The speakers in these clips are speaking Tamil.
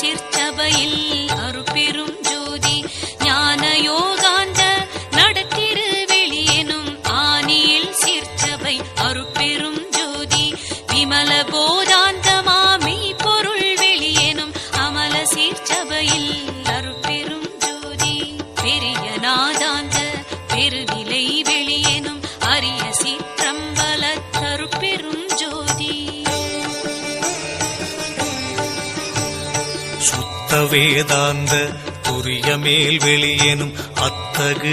ஆய அத்த வேதாந்த துரிய மேல் வெளியெனும் அத்தகு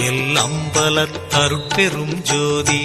அம்பல தருப்பெரும் ஜோதி.